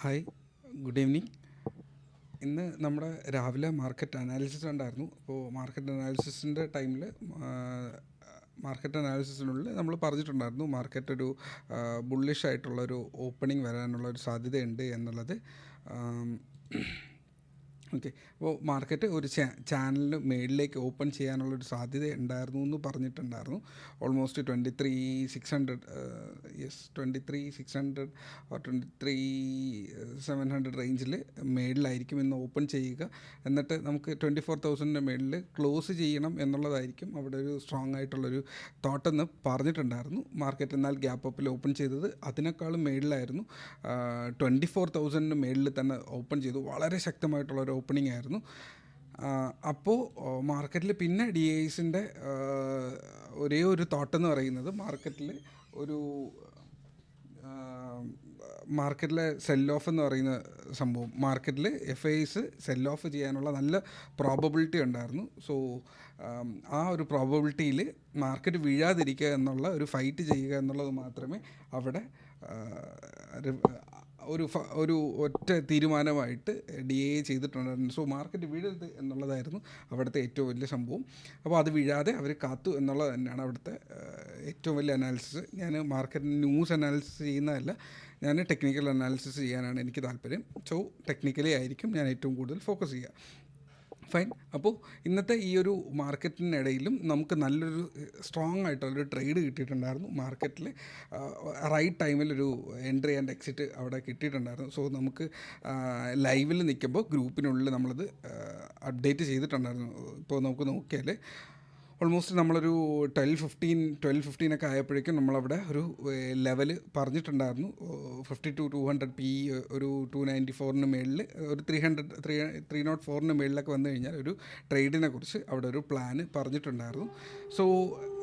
Hi good evening. ഇന്ന് നമ്മുടെ രാവിലെ മാർക്കറ്റ് അനാലിസിസ് ഉണ്ടായിരുന്നു. അപ്പോൾ മാർക്കറ്റ് അനാലിസിസിന്റെ ടൈമിൽ മാർക്കറ്റ് അനാലിസിസിനുള്ളിൽ നമ്മൾ പറഞ്ഞിട്ടുണ്ടായിരുന്നു മാർക്കറ്റ് ഒരു ബുള്ളിഷ് ആയിട്ടുള്ള ഒരു ഓപ്പണിംഗ് വരാനുള്ള ഒരു സാധ്യതയുണ്ട് എന്നുള്ളത്. ഓക്കെ. അപ്പോൾ മാർക്കറ്റ് ഒരു ചാനലിന് മേളിലേക്ക് ഓപ്പൺ ചെയ്യാനുള്ളൊരു സാധ്യത ഉണ്ടായിരുന്നു എന്ന് പറഞ്ഞിട്ടുണ്ടായിരുന്നു. Almost twenty three six hundred yes twenty three six hundred or twenty three seven hundred റേഞ്ചിൽ മേളിലായിരിക്കും ഇന്ന് ഓപ്പൺ ചെയ്യുക. എന്നിട്ട് നമുക്ക് ട്വന്റി ഫോർ തൗസൻഡിന്റെ മേളിൽ ക്ലോസ് ചെയ്യണം എന്നുള്ളതായിരിക്കും അവിടെ ഒരു സ്ട്രോങ് ആയിട്ടുള്ളൊരു തോട്ടെന്ന് പറഞ്ഞിട്ടുണ്ടായിരുന്നു. മാർക്കറ്റ് എന്നാൽ ഗ്യാപ്പ് അപ്പിൽ ഓപ്പൺ ചെയ്തത് അതിനേക്കാളും മേളിലായിരുന്നു. ട്വന്റി ഫോർ തൗസൻഡിന് മേളിൽ തന്നെ ഓപ്പൺ ചെയ്തു. വളരെ ശക്തമായിട്ടുള്ള ഒരു ഓപ്പണിംഗ് ആയിരുന്നു. അപ്പോൾ മാർക്കറ്റിൽ പിന്നെ ഡി ഐസിന്റെ ഒരേ ഒരു തോട്ട് എന്ന് പറയുന്നത് മാർക്കറ്റിൽ ഒരു മാർക്കറ്റിലെ സെൽ ഓഫ് എന്ന് പറയുന്ന സംഭവം. മാർക്കറ്റിൽ എഫ് ഐസ് സെൽ ഓഫ് ചെയ്യാനുള്ള നല്ല പ്രോബബിലിറ്റി ഉണ്ടായിരുന്നു. സോ ആ ഒരു പ്രോബബിലിറ്റിയിൽ മാർക്കറ്റ് വീഴാതിരിക്കുക എന്നുള്ള ഒരു ഫൈറ്റ് ചെയ്യുക എന്നുള്ളത് മാത്രമേ അവിടെ ഒരു ഒരു ഒറ്റ തീരുമാനമായിട്ട് ഡി എ ചെയ്തിട്ടുണ്ടായിരുന്നു. സോ മാർക്കറ്റ് വീഴരുത് എന്നുള്ളതായിരുന്നു അവിടുത്തെ ഏറ്റവും വലിയ സംഭവം. അപ്പോൾ അത് വീഴാതെ അവർ കാത്തു എന്നുള്ളത് തന്നെയാണ് അവിടുത്തെ ഏറ്റവും വലിയ അനാലിസിസ്. ഞാൻ മാർക്കറ്റിന് ന്യൂസ് അനാലിസിസ് ചെയ്യുന്നതല്ല ഞാൻ ടെക്നിക്കൽ അനാലിസിസ് ചെയ്യാനാണ് എനിക്ക് താല്പര്യം. സോ ടെക്നിക്കലി ആയിരിക്കും ഞാൻ ഏറ്റവും കൂടുതൽ ഫോക്കസ് ചെയ്യുക. ഫൈൻ. അപ്പോൾ ഇന്നത്തെ ഈ ഒരു മാർക്കറ്റിനിടയിലും നമുക്ക് നല്ലൊരു സ്ട്രോങ് ആയിട്ടുള്ളൊരു ട്രേഡ് കിട്ടിയിട്ടുണ്ടായിരുന്നു. മാർക്കറ്റിൽ റൈറ്റ് ടൈമിൽ ഒരു എൻട്രി ആൻഡ് എക്സിറ്റ് അവിടെ കിട്ടിയിട്ടുണ്ടായിരുന്നു. സോ നമുക്ക് ലൈവിൽ നിൽക്കുമ്പോൾ ഗ്രൂപ്പിനുള്ളിൽ നമ്മളത് അപ്ഡേറ്റ് ചെയ്തിട്ടുണ്ടായിരുന്നു. ഇപ്പോൾ നമുക്ക് നോക്കിയാൽ ഓൾമോസ്റ്റ് നമ്മളൊരു ട്വൽവ് ഫിഫ്റ്റീൻ ട്വൽവ് ഫിഫ്റ്റീൻ ഒക്കെ ആയപ്പോഴേക്കും നമ്മളവിടെ ഒരു ലെവൽ പറഞ്ഞിട്ടുണ്ടായിരുന്നു. Fifty two two hundred P ഒരു ടു നയന്റി ഫോറിന് മേളിൽ ഒരു three hundred three three nought ഫോറിന് മേളിലൊക്കെ വന്നു കഴിഞ്ഞാൽ ഒരു ട്രേഡിനെ കുറിച്ച് അവിടെ ഒരു പ്ലാന് പറഞ്ഞിട്ടുണ്ടായിരുന്നു. സോ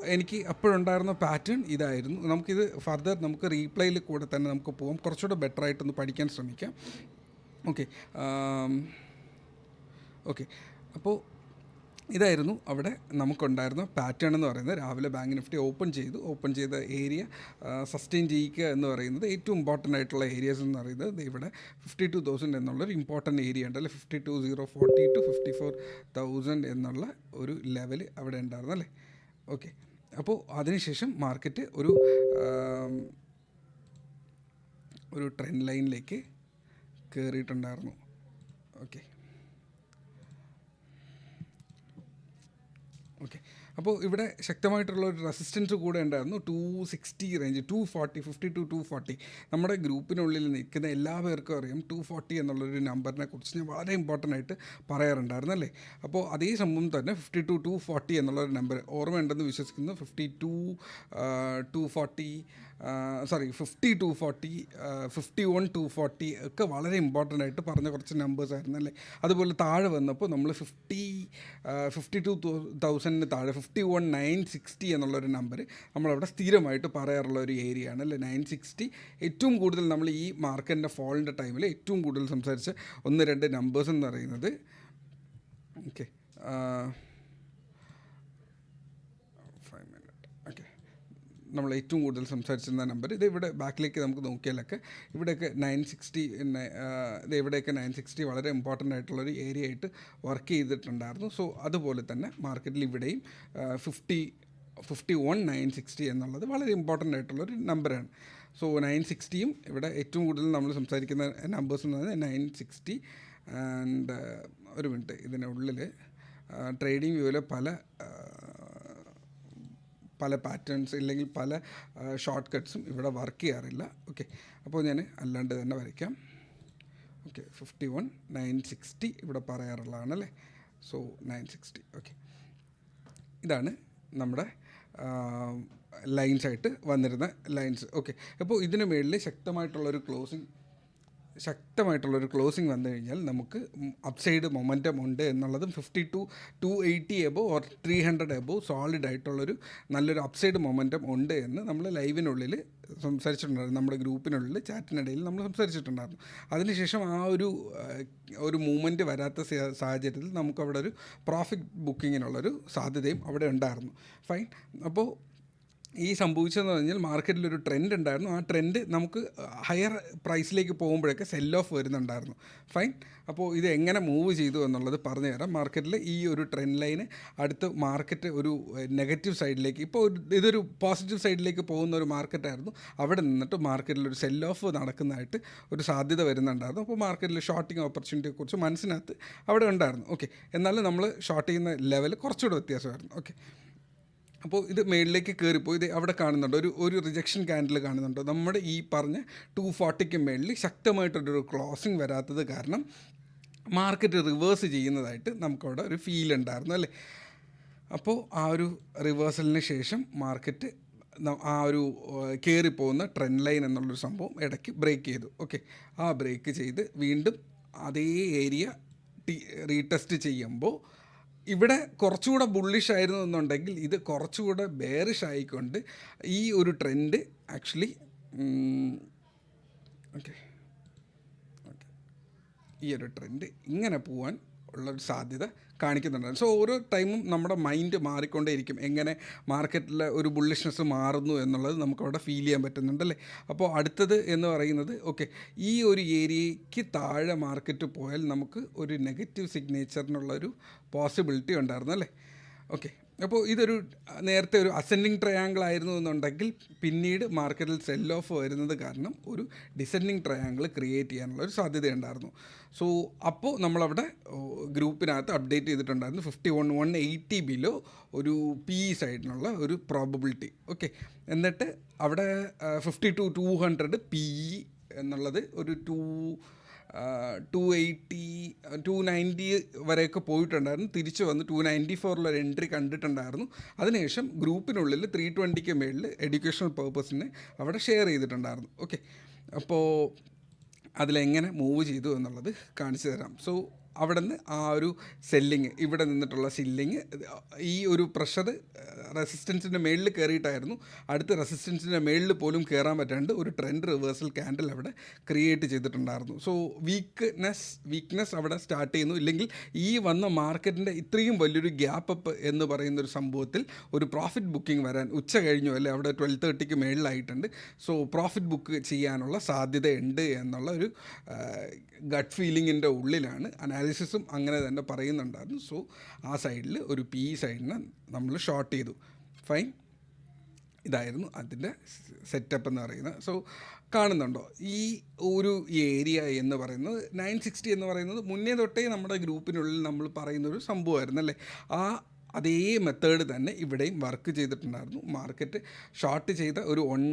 എനിക്ക് അപ്പോഴുണ്ടായിരുന്ന പാറ്റേൺ ഇതായിരുന്നു. നമുക്കിത് ഫർദർ നമുക്ക് റീപ്ലൈയിൽ കൂടെ തന്നെ നമുക്ക് പോകാം കുറച്ചുകൂടെ ബെറ്റർ ആയിട്ടൊന്ന് പഠിക്കാൻ ശ്രമിക്കാം. ഓക്കെ ഓക്കെ അപ്പോൾ ഇതായിരുന്നു അവിടെ നമുക്കുണ്ടായിരുന്ന പാറ്റേൺ എന്ന് പറയുന്നത്. രാവിലെ ബാങ്ക് നിഫ്റ്റി ഓപ്പൺ ചെയ്തു. ഓപ്പൺ ചെയ്ത ഏരിയ സസ്റ്റെയിൻ ചെയ്യിക്കുക എന്ന് പറയുന്നത് ഏറ്റവും ഇമ്പോർട്ടന്റ് ആയിട്ടുള്ള ഏരിയാസ് എന്ന് പറയുന്നത് ഇവിടെ ഫിഫ്റ്റി ടു തൗസൻഡ് എന്നുള്ളൊരു ഇമ്പോർട്ടന്റ് ഏരിയ ഉണ്ട്. അല്ലെ? Fifty two zero forty two fifty four thousand എന്നുള്ള ഒരു ലെവൽ അവിടെ ഉണ്ടായിരുന്നു. അല്ലേ? ഓക്കെ അപ്പോൾ അതിനുശേഷം മാർക്കറ്റ് ഒരു ഒരു ട്രെൻഡ് ലൈനിലേക്ക് കയറിയിട്ടുണ്ടായിരുന്നു ഓക്കെ ഓക്കെ അപ്പോൾ ഇവിടെ ശക്തമായിട്ടുള്ള ഒരു റെസിസ്റ്റൻസ് കൂടെ ഉണ്ടായിരുന്നു. Two sixty range two forty fifty two two forty നമ്മുടെ ഗ്രൂപ്പിനുള്ളിൽ നിൽക്കുന്ന എല്ലാ പേർക്കും അറിയാം ടു ഫോർട്ടി എന്നുള്ളൊരു നമ്പറിനെ കുറിച്ച് ഞാൻ വളരെ ഇമ്പോർട്ടന്റ് ആയിട്ട് പറയാറുണ്ടായിരുന്നു അല്ലേ? അപ്പോൾ അതേ സംഭവം തന്നെ ഫിഫ്റ്റി ടു ടു ഫോർട്ടി എന്നുള്ളൊരു നമ്പർ ഓർമ്മയുണ്ടെന്ന് വിശ്വസിക്കുന്നു. Fifty two two forty sorry fifty two forty fifty one two forty ഒക്കെ വളരെ ഇമ്പോർട്ടന്റ് ആയിട്ട് പറഞ്ഞ കുറച്ച് നമ്പേഴ്സ് ആയിരുന്നു അല്ലേ? അതുപോലെ താഴെ വന്നപ്പോൾ നമ്മൾ ഫിഫ്റ്റി ഫിഫ്റ്റി ടു തൗസൻഡിന് താഴെ ഫിഫ്റ്റി വൺ നയൻ സിക്സ്റ്റി എന്നുള്ളൊരു നമ്പർ നമ്മളവിടെ സ്ഥിരമായിട്ട് പറയാറുള്ള ഒരു ഏരിയ ആണ് അല്ലെ? നയൻ സിക്സ്റ്റി ഏറ്റവും കൂടുതൽ നമ്മൾ ഈ മാർക്കറ്റിന്റെ ഫോളിന്റെ ടൈമിൽ ഏറ്റവും കൂടുതൽ സംസാരിച്ച ഒന്ന് രണ്ട് നമ്പേഴ്സ് എന്ന് പറയുന്നത്. ഓക്കെ ഫൈവ് മിനിറ്റ് ഓക്കെ നമ്മൾ ഏറ്റവും കൂടുതൽ സംസാരിച്ചിരുന്ന നമ്പർ. ഇത് ഇവിടെ ബാക്കിലേക്ക് നമുക്ക് നോക്കിയാലൊക്കെ ഇവിടെയൊക്കെ നയൻ സിക്സ്റ്റി ഇത് ഇവിടെയൊക്കെ നയൻ സിക്സ്റ്റി വളരെ ഇമ്പോർട്ടന്റ് ആയിട്ടുള്ളൊരു ഏരിയ ആയിട്ട് വർക്ക് ചെയ്തിട്ടുണ്ടായിരുന്നു. സോ അതുപോലെ തന്നെ മാർക്കറ്റിൽ ഇവിടെയും fifty fifty one nine sixty എന്നുള്ളത് വളരെ ഇമ്പോർട്ടന്റ് ആയിട്ടുള്ളൊരു നമ്പറാണ് സോ നയൻ സിക്സ്റ്റിയും ഇവിടെ ഏറ്റവും കൂടുതൽ നമ്മൾ സംസാരിക്കുന്ന നമ്പേഴ്സ് എന്ന് പറയുന്നത് നയൻ സിക്സ്റ്റി ആൻഡ് ഒരു മിനിറ്റ് ഇതിനുള്ളിൽ ട്രേഡിംഗ് വ്യൂവിലെ പല പല പാറ്റേൺസ് ഇല്ലെങ്കിൽ പല ഷോർട്ട് കട്ട്സും ഇവിടെ വർക്ക് ചെയ്യാറില്ല. ഓക്കെ അപ്പോൾ ഞാൻ അല്ലാണ്ട് തന്നെ വരയ്ക്കാം. Okay fifty one nine sixty ഇവിടെ പറയാറുള്ളതാണ് അല്ലേ? സോ നയൻ സിക്സ്റ്റി ഓക്കെ ഇതാണ് നമ്മുടെ ലൈൻസായിട്ട് വന്നിരുന്ന ലൈൻസ് ഓക്കെ അപ്പോൾ ഇതിന് മേളിൽ ശക്തമായിട്ടുള്ളൊരു ക്ലോസിങ് ശക്തമായിട്ടുള്ളൊരു ക്ലോസിങ് വന്നു കഴിഞ്ഞാൽ നമുക്ക് അപ്സൈഡ് മൊമെന്റം ഉണ്ട് എന്നുള്ളതും fifty two two eighty above or three hundred above solid ആയിട്ടുള്ളൊരു നല്ലൊരു അപ്സൈഡ് മൊമെന്റം ഉണ്ട് എന്ന് നമ്മൾ ലൈവിനുള്ളിൽ സംസാരിച്ചിട്ടുണ്ടായിരുന്നു. നമ്മുടെ ഗ്രൂപ്പിനുള്ളിൽ ചാറ്റിനിടയിൽ നമ്മൾ സംസാരിച്ചിട്ടുണ്ടായിരുന്നു. അതിനുശേഷം ആ ഒരു ഒരു മൂവ്മെന്റ് വരാത്ത സാഹചര്യത്തിൽ നമുക്ക് അവിടെ ഒരു പ്രോഫിറ്റ് ബുക്കിങ്ങിനുള്ളൊരു സാധ്യതയും അവിടെ ഉണ്ടായിരുന്നു. ഫൈൻ അപ്പോൾ ഈ സംഭവിച്ചതെന്ന് പറഞ്ഞാൽ മാർക്കറ്റിൽ ഒരു ട്രെൻഡ് ഉണ്ടായിരുന്നു. ആ ട്രെൻഡ് നമുക്ക് ഹയർ പ്രൈസിലേക്ക് പോകുമ്പോഴൊക്കെ സെൽ ഓഫ് വരുന്നുണ്ടായിരുന്നു. ഫൈൻ അപ്പോൾ ഇത് എങ്ങനെ മൂവ് ചെയ്തു എന്നുള്ളത് പറഞ്ഞു തരാം. മാർക്കറ്റിൽ ഈ ഒരു ട്രെൻഡ് ലൈന് അടുത്ത് മാർക്കറ്റ് ഒരു നെഗറ്റീവ് സൈഡിലേക്ക് ഇപ്പോൾ ഇതൊരു പോസിറ്റീവ് സൈഡിലേക്ക് പോകുന്ന ഒരു മാർക്കറ്റായിരുന്നു അവിടെ നിന്നിട്ട് മാർക്കറ്റിൽ ഒരു സെൽ ഓഫ് നടക്കുന്നതായിട്ട് ഒരു സാധ്യത വരുന്നുണ്ടായിരുന്നു. അപ്പോൾ മാർക്കറ്റിൽ ഷോർട്ടിങ് ഓപ്പർച്യൂണിറ്റിയെക്കുറിച്ച് മനസ്സിനകത്ത് അവിടെ ഉണ്ടായിരുന്നു. ഓക്കെ എന്നാലും നമ്മൾ ഷോർട്ട് ചെയ്യുന്ന ലെവൽ കുറച്ചുകൂടെ വ്യത്യാസമായിരുന്നു. ഓക്കെ അപ്പോൾ ഇത് മേളിലേക്ക് കയറിപ്പോയി. ഇത് അവിടെ കാണുന്നുണ്ട്. ഒരു ഒരു റിജക്ഷൻ ക്യാൻഡിൽ കാണുന്നുണ്ട്. നമ്മുടെ ഈ പറഞ്ഞ ടു ഫോർട്ടിക്ക് മേളിൽ ശക്തമായിട്ടൊരു ക്ലോസിങ് വരാത്തത് കാരണം മാർക്കറ്റ് റിവേഴ്സ് ചെയ്യുന്നതായിട്ട് നമുക്കവിടെ ഒരു ഫീൽ ഉണ്ടായിരുന്നു അല്ലേ? അപ്പോൾ ആ ഒരു റിവേഴ്സലിന് ശേഷം മാർക്കറ്റ് ആ ഒരു കയറിപ്പോകുന്ന ട്രെൻഡ് ലൈൻ എന്നുള്ളൊരു സംഭവം ഇടയ്ക്ക് ബ്രേക്ക് ചെയ്തു. ഓക്കെ ആ ബ്രേക്ക് ചെയ്ത് വീണ്ടും അതേ ഏരിയ റീടെസ്റ്റ് ചെയ്യുമ്പോൾ ഇവിടെ കുറച്ചുകൂടെ ബുള്ളിഷ് ആയിരുന്നു എന്നുണ്ടെങ്കിൽ ഇത് കുറച്ചുകൂടെ ബെയറിഷ് ആയിക്കൊണ്ട് ഈ ഒരു ട്രെൻഡ് ആക്ച്വലി ഓക്കെ ഓക്കെ ഈ ഒരു ട്രെൻഡ് ഇങ്ങനെ പോവാൻ ഉള്ളൊരു സാധ്യത കാണിക്കുന്നുണ്ട്. സോ ഓരോ ടൈമും നമ്മുടെ മൈൻഡ് മാറിക്കൊണ്ടേയിരിക്കും. എങ്ങനെ മാർക്കറ്റിലെ ഒരു ബുള്ളിഷ്നെസ് മാറുന്നു എന്നുള്ളത് നമുക്കവിടെ ഫീൽ ചെയ്യാൻ പറ്റുന്നുണ്ട് അല്ലേ? അപ്പോൾ അടുത്തത് എന്ന് പറയുന്നത് ഓക്കെ ഈ ഒരു ഏരിയയ്ക്ക് താഴെ മാർക്കറ്റ് പോയാൽ നമുക്ക് ഒരു നെഗറ്റീവ് സിഗ്നേച്ചറിനുള്ള ഒരു പോസിബിലിറ്റി ഉണ്ടായിരുന്നു അല്ലേ? ഓക്കെ അപ്പോൾ ഇതൊരു നേരത്തെ ഒരു അസെൻഡിങ് ട്രയാങ്കിൾ ആയിരുന്നു എന്നുണ്ടെങ്കിൽ പിന്നീട് മാർക്കറ്റിൽ സെൽ ഓഫ് വരുന്നത് കാരണം ഒരു ഡിസെൻഡിങ് ട്രയാങ്കിൾ ക്രിയേറ്റ് ചെയ്യാനുള്ള ഒരു സാധ്യതയുണ്ടായിരുന്നു. സോ അപ്പോൾ നമ്മളവിടെ ഗ്രൂപ്പിനകത്ത് അപ്ഡേറ്റ് ചെയ്തിട്ടുണ്ടായിരുന്നു fifty one one eighty below ഒരു പി സൈഡിനുള്ള ഒരു പ്രോബബിലിറ്റി ഓക്കെ എന്നിട്ട് അവിടെ fifty two two hundred P എന്നുള്ളത് ഒരു two two eighty two ninety വരെയൊക്കെ പോയിട്ടുണ്ടായിരുന്നു. തിരിച്ച് വന്ന് ടു നയന്റി ഫോറിലൊരു എൻട്രി കണ്ടിട്ടുണ്ടായിരുന്നു. അതിനുശേഷം ഗ്രൂപ്പിനുള്ളിൽ ത്രീ ട്വന്റിക്ക് മേളിൽ എഡ്യൂക്കേഷണൽ പേർപ്പസിനെ അവിടെ ഷെയർ ചെയ്തിട്ടുണ്ടായിരുന്നു. ഓക്കെ അപ്പോൾ അതിലെങ്ങനെ മൂവ് ചെയ്തു എന്നുള്ളത് കാണിച്ചു തരാം. സോ അവിടെ നിന്ന് ആ ഒരു സെല്ലിങ് ഇവിടെ നിന്നിട്ടുള്ള സില്ലിങ് ഈ ഒരു പ്രഷർ റെസിസ്റ്റൻസിന്റെ മേളിൽ കയറിയിട്ടായിരുന്നു അടുത്ത റെസിസ്റ്റൻസിന്റെ മേളിൽ പോലും കയറാൻ പറ്റാണ്ട് ഒരു ട്രെൻഡ് റിവേഴ്സൽ ക്യാൻഡിൽ അവിടെ ക്രിയേറ്റ് ചെയ്തിട്ടുണ്ടായിരുന്നു. സോ വീക്ക്നെസ് വീക്ക്നെസ് അവിടെ സ്റ്റാർട്ട് ചെയ്യുന്നു. ഇല്ലെങ്കിൽ ഈ വന്ന മാർക്കറ്റിന്റെ ഇത്രയും വലിയൊരു ഗ്യാപ്പ് അപ്പ് എന്ന് പറയുന്ന ഒരു സംഭവത്തിൽ ഒരു പ്രോഫിറ്റ് ബുക്കിംഗ് വരാൻ ഉച്ച കഴിഞ്ഞു അല്ലെ? അവിടെ ട്വൽവ് തേർട്ടിക്ക് മേളിലായിട്ടുണ്ട്. സോ പ്രോഫിറ്റ് ബുക്ക് ചെയ്യാനുള്ള സാധ്യതയുണ്ട് എന്നുള്ള ഒരു ഗട്ട് ഫീലിങ്ങിന്റെ ഉള്ളിലാണ് അനാലിസിസും അങ്ങനെ തന്നെ പറയുന്നുണ്ടായിരുന്നു. സോ ആ സൈഡിൽ ഒരു പി സൈഡിനെ നമ്മൾ ഷോർട്ട് ചെയ്തു. ഫൈൻ ഇതായിരുന്നു അതിന്റെ സെറ്റപ്പ് എന്ന് പറയുന്നത്. സോ കാണുന്നുണ്ടോ? ഈ ഒരു ഏരിയ എന്ന് പറയുന്നത് നയൻ സിക്സ്റ്റി എന്ന് പറയുന്നത് മുന്നേ തൊട്ടേ നമ്മുടെ ഗ്രൂപ്പിനുള്ളിൽ നമ്മൾ പറയുന്നൊരു സംഭവമായിരുന്നു അല്ലേ? ആ അതേ മെത്തേഡ് തന്നെ ഇവിടെയും വർക്ക് ചെയ്തിട്ടുണ്ടായിരുന്നു. മാർക്കറ്റ് ഷോർട്ട് ചെയ്ത ഒരു വൺ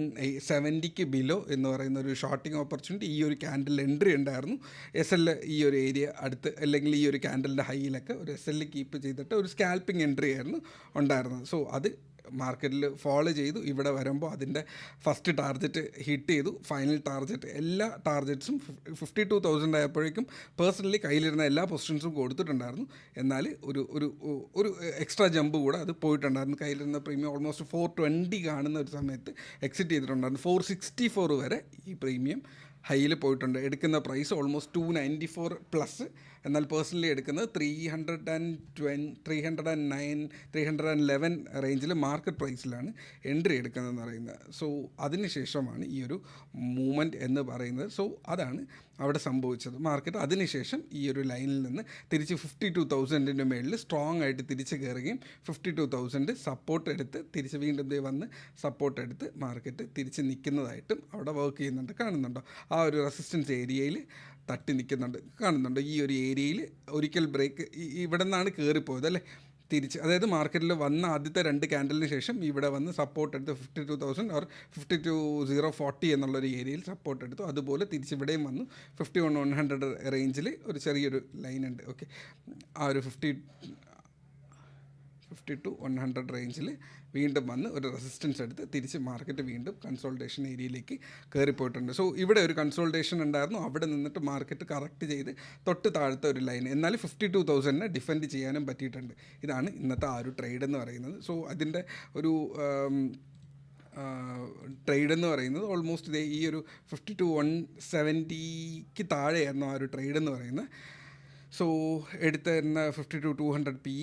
സെവന്റിക്ക് ബിലോ എന്ന് പറയുന്ന ഒരു ഷോർട്ടിങ് ഓപ്പർച്യൂണിറ്റി ഈ ഒരു ക്യാൻഡിൽ എൻട്രി ഉണ്ടായിരുന്നു. എസ് എൽ ഈ ഒരു ഏരിയ അടുത്ത് അല്ലെങ്കിൽ ഈ ഒരു ക്യാൻഡലിന്റെ ഹൈയിലൊക്കെ ഒരു എസ് എൽ കീപ്പ് ചെയ്തിട്ട് ഒരു സ്കാൽപ്പിംഗ് എൻട്രി ആയിരുന്നു ഉണ്ടായിരുന്നത്. സോ അത് മാർക്കറ്റിൽ ഫോളോ ചെയ്തു. ഇവിടെ വരുമ്പോൾ അതിന്റെ ഫസ്റ്റ് ടാർഗറ്റ് ഹിറ്റ് ചെയ്തു. ഫൈനൽ ടാർഗറ്റ് എല്ലാ ടാർഗറ്റ്സും ഫിഫ്റ്റി ടു തൗസൻഡ് ആയപ്പോഴേക്കും പേഴ്സണലി കയ്യിലിരുന്ന എല്ലാ പൊസിഷൻസും കൊടുത്തിട്ടുണ്ടായിരുന്നു. എന്നാൽ ഒരു ഒരു ഒരു എക്സ്ട്രാ ജമ്പ് കൂടെ അത് പോയിട്ടുണ്ടായിരുന്നു. കയ്യിലിരുന്ന പ്രീമിയം ഓൾമോസ്റ്റ് ഫോർ ട്വന്റി കാണുന്ന ഒരു സമയത്ത് എക്സിറ്റ് ചെയ്തിട്ടുണ്ടായിരുന്നു. ഫോർ സിക്സ്റ്റി ഫോർ വരെ ഈ പ്രീമിയം ഹൈയിൽ പോയിട്ടുണ്ട്. എടുക്കുന്ന price almost two ninety four plus എന്നാൽ പേഴ്സണലി എടുക്കുന്നത് three hundred and twenty three hundred and nine three hundred and eleven റേഞ്ചിൽ മാർക്കറ്റ് പ്രൈസിലാണ് എൻട്രി എടുക്കുന്നതെന്ന് പറയുന്നത്. സോ അതിനുശേഷമാണ് ഈ ഒരു മൂവ്മെന്റ് എന്ന് പറയുന്നത്. സോ അതാണ് അവിടെ സംഭവിച്ചത്. മാർക്കറ്റ് അതിനുശേഷം ഈ ഒരു ലൈനിൽ നിന്ന് തിരിച്ച് ഫിഫ്റ്റി ടു തൗസൻഡിന്റെ മേളിൽ സ്ട്രോങ് ആയിട്ട് തിരിച്ച് കയറുകയും ഫിഫ്റ്റി ടു തൗസൻഡ് സപ്പോർട്ട് എടുത്ത് തിരിച്ച് വീണ്ടും ദേ വന്ന് സപ്പോർട്ട് എടുത്ത് മാർക്കറ്റ് തിരിച്ച് നിൽക്കുന്നതായിട്ടും അവിടെ വർക്ക് ചെയ്യുന്നുണ്ട് കാണുന്നുണ്ടോ? ആ ഒരു റെസിസ്റ്റൻസ് ഏരിയയിൽ തട്ടി നിൽക്കുന്നുണ്ട്. കാണുന്നുണ്ട് ഈ ഒരു ഏരിയയിൽ ഒരിക്കൽ ബ്രേക്ക് ഇവിടെ നിന്നാണ് കയറിപ്പോയത് അല്ലേ? തിരിച്ച് അതായത് മാർക്കറ്റിൽ വന്ന ആദ്യത്തെ രണ്ട് ക്യാൻഡലിന് ശേഷം ഇവിടെ വന്ന് സപ്പോർട്ട് എടുത്ത് fifty two thousand or fifty two zero forty എന്നുള്ളൊരു ഏരിയയിൽ സപ്പോർട്ട് എടുത്തു. അതുപോലെ തിരിച്ച് ഇവിടെയും വന്നു. ഫിഫ്റ്റി വൺ വൺ ഹൺഡ്രഡ് റേഞ്ചിൽ ഒരു ചെറിയൊരു ലൈൻ ഉണ്ട്. ഓക്കെ ആ ഒരു fifty fifty two one hundred റേഞ്ചിൽ വീണ്ടും വന്ന് ഒരു റെസിസ്റ്റൻസ് എടുത്ത് തിരിച്ച് മാർക്കറ്റ് വീണ്ടും കൺസോൾട്ടേഷൻ ഏരിയയിലേക്ക് കയറിപ്പോയിട്ടുണ്ട്. സോ ഇവിടെ ഒരു കൺസോൾട്ടേഷൻ ഉണ്ടായിരുന്നു. അവിടെ നിന്നിട്ട് മാർക്കറ്റ് കറക്റ്റ് ചെയ്ത് തൊട്ട് താഴത്തെ ഒരു ലൈൻ എന്നാൽ ഫിഫ്റ്റി ടു തൗസൻഡിനെ ഡിഫെൻഡ് ചെയ്യാനും പറ്റിയിട്ടുണ്ട്. ഇതാണ് ഇന്നത്തെ ആ ഒരു ട്രേഡ് എന്ന് പറയുന്നത്. സോ അതിന്റെ ഒരു ട്രേഡ് എന്ന് പറയുന്നത് ഓൾമോസ്റ്റ് ഇതേ ഈ ഒരു ഫിഫ്റ്റി ടു വൺ സെവന്റിക്ക് താഴെയായിരുന്നു ആ ഒരു ട്രേഡ് എന്ന് പറയുന്നത്. So എടുത്തിരുന്ന fifty two two hundred P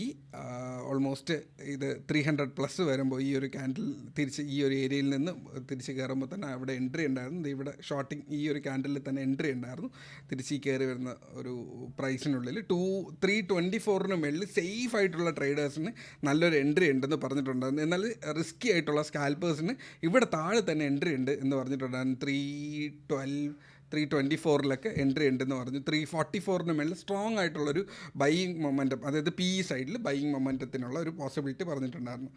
almost ഇത് ത്രീ ഹൺഡ്രഡ് പ്ലസ് വരുമ്പോൾ ഈ ഒരു ക്യാൻഡിൽ തിരിച്ച് ഈ ഒരു ഏരിയയിൽ നിന്ന് തിരിച്ച് കയറുമ്പോൾ തന്നെ അവിടെ എൻട്രി ഉണ്ടായിരുന്നു. ഇവിടെ ഷോർട്ടിങ് ഈ ഒരു ക്യാൻഡിലിൽ തന്നെ എൻട്രി ഉണ്ടായിരുന്നു. തിരിച്ച് ഈ കയറി വരുന്ന ഒരു പ്രൈസിനുള്ളിൽ ടു ത്രീ ട്വന്റി ഫോറിന് മുകളിൽ സേഫ് ആയിട്ടുള്ള ട്രേഡേഴ്സിന് നല്ലൊരു എൻട്രി ഉണ്ടെന്ന് പറഞ്ഞിട്ടുണ്ടായിരുന്നു. എന്നാൽ റിസ്ക്കി ആയിട്ടുള്ള സ്കാൽപ്പേഴ്സിന് ഇവിടെ താഴെ തന്നെ എൻട്രി ഉണ്ട് എന്ന് പറഞ്ഞിട്ടുണ്ടായിരുന്നു. ത്രീ ട്വൽവ് ത്രീ ട്വന്റി ഫോറിലൊക്കെ എൻട്രി ഉണ്ടെന്ന് പറഞ്ഞു. ത്രീ ഫോർട്ടി ഫോറിന് മേളിൽ സ്ട്രോങ് ആയിട്ടുള്ളൊരു ബൈയിങ് മൊമെന്റം അതായത് പി ഇ സൈഡിൽ ബൈയിങ് മൊമെന്റത്തിനുള്ള ഒരു പോസിബിലിറ്റി പറഞ്ഞിട്ടുണ്ടായിരുന്നു.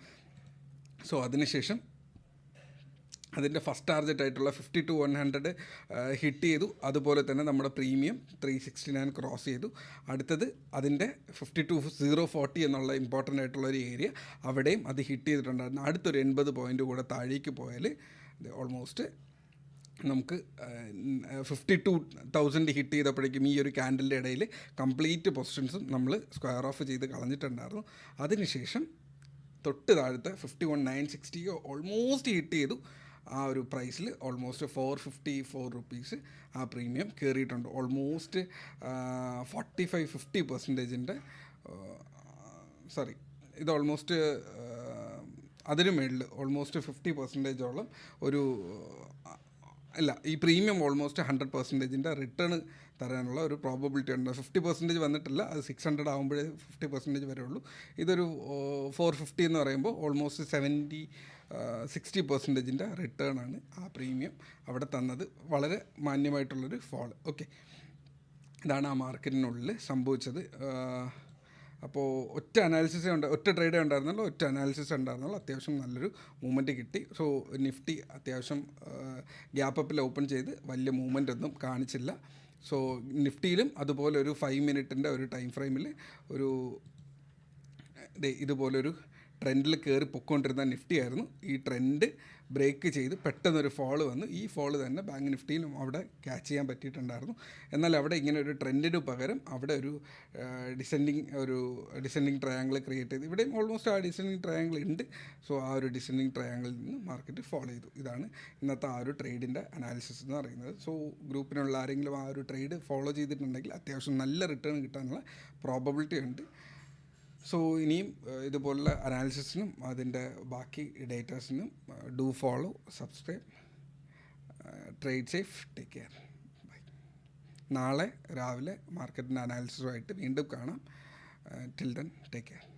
സോ അതിനുശേഷം അതിന്റെ ഫസ്റ്റ് ടാർജറ്റ് ആയിട്ടുള്ള fifty two one hundred hit ചെയ്തു. അതുപോലെ തന്നെ നമ്മുടെ premium three sixty nine cross ചെയ്തു. അടുത്തത് അതിന്റെ ഫിഫ്റ്റി ടു സീറോ ഫോർട്ടി എന്നുള്ള ഇമ്പോർട്ടന്റ് ആയിട്ടുള്ള ഒരു ഏരിയ അവിടെയും അത് ഹിറ്റ് ചെയ്തിട്ടുണ്ടായിരുന്നു. അടുത്തൊരു എൺപത് പോയിന്റ് കൂടെ താഴേക്ക് പോയാൽ ഓൾമോസ്റ്റ് നമുക്ക് ഫിഫ്റ്റി ടു തൗസൻഡ് ഹിറ്റ് ചെയ്തപ്പോഴേക്കും ഈ ഒരു ക്യാൻഡലിന്റെ ഇടയിൽ കംപ്ലീറ്റ് പൊസിഷൻസും നമ്മൾ സ്ക്വയർ ഓഫ് ചെയ്ത് കളഞ്ഞിട്ടുണ്ടായിരുന്നു. അതിനുശേഷം തൊട്ട് താഴത്തെ fifty one nine sixty almost hit ചെയ്തു. ആ ഒരു പ്രൈസിൽ almost four fifty four rupees ആ പ്രീമിയം കയറിയിട്ടുണ്ട് ഓൾമോസ്റ്റ് ഫോർട്ടി ഫൈവ് ഫിഫ്റ്റി പെർസെന്റേജിന്റെ സോറി ഇത് ഓൾമോസ്റ്റ് അതിനു മേളിൽ ഓൾമോസ്റ്റ് ഫിഫ്റ്റി പെർസെന്റേജോളം ഒരു അല്ല ഈ പ്രീമിയം ഓൾമോസ്റ്റ് ഹൺഡ്രഡ് പെർസെന്റേജിന്റെ റിട്ടേൺ തരാനുള്ള ഒരു പ്രോബബിലിറ്റി ഉണ്ട്. ഫിഫ്റ്റി പെർസെന്റേജ് വന്നിട്ടില്ല അത് സിക്സ് ഹൺഡ്രഡ് ആകുമ്പോഴേ ഫിഫ്റ്റി പെർസെന്റേജ് വരെ ഉള്ളൂ ഇതൊരു ഫോർ ഫിഫ്റ്റി എന്ന് പറയുമ്പോൾ ഓൾമോസ്റ്റ് സെവന്റി സിക്സ്റ്റി പെർസെന്റേജിന്റെ റിട്ടേൺ ആണ് ആ പ്രീമിയം അവിടെ തന്നത്. വളരെ മാന്യമായിട്ടുള്ളൊരു ഫോൾ ഓക്കെ ഇതാണ് ആ മാർക്കറ്റിനുള്ളിൽ സംഭവിച്ചത്. അപ്പോൾ ഒറ്റ അനാലിസിസ് ഉണ്ട് ഒറ്റ ട്രേഡേ ഉണ്ടായിരുന്നുള്ളൂ ഒറ്റ അനാലിസിസ് ഉണ്ടായിരുന്നുള്ളൂ അത്യാവശ്യം നല്ലൊരു മൂവ്മെന്റ് കിട്ടി. സോ നിഫ്റ്റി അത്യാവശ്യം ഗ്യാപ്പ് അപ്പിൽ ഓപ്പൺ ചെയ്ത് വലിയ മൂവ്മെന്റ് ഒന്നും കാണിച്ചില്ല. സോ നിഫ്റ്റിയിലും അതുപോലെ ഒരു ഫൈവ് മിനിറ്റിന്റെ ഒരു ടൈം ഫ്രെയിമിൽ ഒരു ഇതുപോലൊരു ട്രെൻഡിൽ കയറി പൊക്കൊണ്ടിരുന്ന നിഫ്റ്റി ആയിരുന്നു. ഈ ട്രെൻഡ് ബ്രേക്ക് ചെയ്ത് പെട്ടെന്നൊരു ഫോൾ വന്നു. ഈ ഫോൾ തന്നെ ബാങ്ക് നിഫ്റ്റിയിലും അവിടെ ക്യാച്ച് ചെയ്യാൻ പറ്റിയിട്ടുണ്ടായിരുന്നു. എന്നാൽ അവിടെ ഇങ്ങനെ ഒരു ട്രെൻഡിന് പകരം അവിടെ ഒരു ഡിസെൻഡിങ് ഒരു ഡിസെൻഡിങ് ട്രയാങ്കിൾ ക്രിയേറ്റ് ചെയ്ത് ഇവിടെയും ഓൾമോസ്റ്റ് ആ ഡിസെൻഡിങ് ട്രയാങ്കിൾ ഉണ്ട്. സോ ആ ഒരു ഡിസെൻഡിങ് ട്രയാങ്കിളിൽ നിന്ന് മാർക്കറ്റ് ഫോളോ ചെയ്തു. ഇതാണ് ഇന്നത്തെ ആ ഒരു ട്രേഡിന്റെ അനാലിസിസ് എന്ന് പറയുന്നത്. സോ ഗ്രൂപ്പിനുള്ള ആരെങ്കിലും ആ ഒരു ട്രേഡ് ഫോളോ ചെയ്തിട്ടുണ്ടെങ്കിൽ അത്യാവശ്യം നല്ല റിട്ടേൺ കിട്ടാനുള്ള പ്രോബബിലിറ്റി ഉണ്ട്. സോ ഇനിയും ഇതുപോലുള്ള അനാലിസിസിനും അതിന്റെ ബാക്കി ഡേറ്റാസിനും do follow subscribe trade safe take care bye നാളെ രാവിലെ മാർക്കറ്റിന്റെ അനാലിസിസുമായിട്ട് വീണ്ടും കാണാം. Till then take care